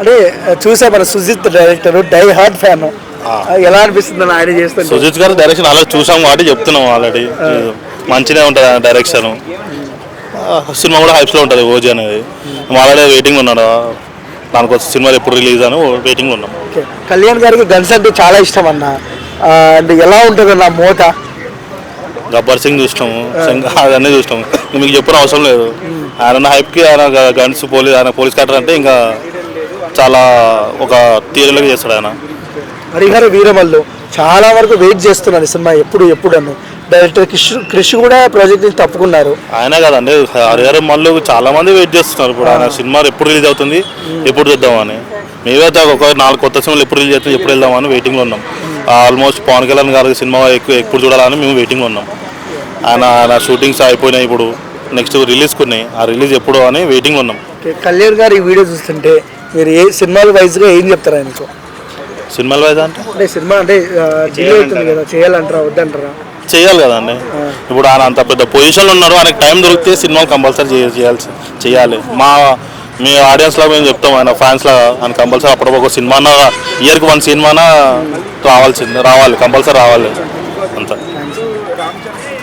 అంటే చూసా మన Sujith director die hard fan ఎలా అనిపిస్తుంది ఆయన చేస్తుంటే. సుజిత్ గారి డైరెక్షన్ ఆల్రెడీ చూసాం కాబట్టి చెప్తున్నాం ఆల్రెడీ. మంచిగా ఉంటుంది డైరెక్షన్ సినిమా కూడా హైప్స్లో ఉంటుంది ఓజీ అనేది. ఆల్రెడీ వెయిటింగ్ ఉన్నాడు? దానికోసం సినిమా ఎప్పుడు రిలీజ్ అని వెయిటింగ్ ఉన్నాం. కళ్యాణ్ గారికి గన్స్ అంటే చాలా ఇష్టం అన్న. ఎలా ఉంటుంది అన్న మోత? గబ్బర్ సింగ్ చూసినాము అవన్నీ చూసినాము మీకు చెప్పిన అవసరం లేదు. ఆయన హైప్కి ఆయన గన్స్ పోలీస్ ఆయన పోలీస్ క్యారెక్టర్ అంటే ఇంకా చాలా ఒక థియరీలోకి చేస్తాడు ఆయన. హరిహర వీరమల్లు చాలా వరకు వెయిట్ చేస్తున్నాను సినిమా ఎప్పుడు ఎప్పుడు అని డైరెక్టర్ క్రిష్ క్రిష్ కూడా ప్రాజెక్ట్ నుంచి తప్పుకున్నారు. ఆయనే కదండి హరిహరం మళ్ళీ చాలా మంది వెయిట్ చేస్తున్నారు ఇప్పుడు. ఆయన సినిమా ఎప్పుడు రిలీజ్ అవుతుంది ఎప్పుడు చూద్దామని. మేమైతే ఒక నాలుగు కొత్త సినిమాలు ఎప్పుడు రిలీజ్ అవుతుంది ఎప్పుడు వెళ్దామని వెయిటింగ్లో ఉన్నాం. ఆల్మోస్ట్ పవన్ కళ్యాణ్ గారి సినిమా ఎక్కువ ఎప్పుడు చూడాలని మేము వెయిటింగ్లో ఉన్నాం. ఆయన ఆయన షూటింగ్స్ అయిపోయినాయి ఇప్పుడు. నెక్స్ట్ రిలీజ్ కొన్ని ఆ రిలీజ్ ఎప్పుడు అని వెయిటింగ్లో ఉన్నాం. కళ్యాణ్ గారు ఈ వీడియో చూస్తుంటే మీరు ఏ సినిమాల వైజ్గా ఏం చెప్తారు ఆయనకు? సినిమాల వైజ్ అంటే? అంటే సినిమా అంటే డిలే అవుతుంది కదా చేయాలంటారా వద్దంటారా? చేయాలి కదండి ఇప్పుడు ఆయన అంత పెద్ద పొజిషన్లో ఉన్నారు ఆయనకు టైం దొరికితే సినిమా కంపల్సరీ చేయాల్సి చేయాలి. మా మీ ఆడియన్స్లో మేము చెప్తాం ఆయన ఫ్యాన్స్లో ఆయన కంపల్సరీ అప్పుడు ఒక సినిమా ఇయర్కి వన్ సినిమానా రావాల్సింది రావాలి కంపల్సరీ రావాలి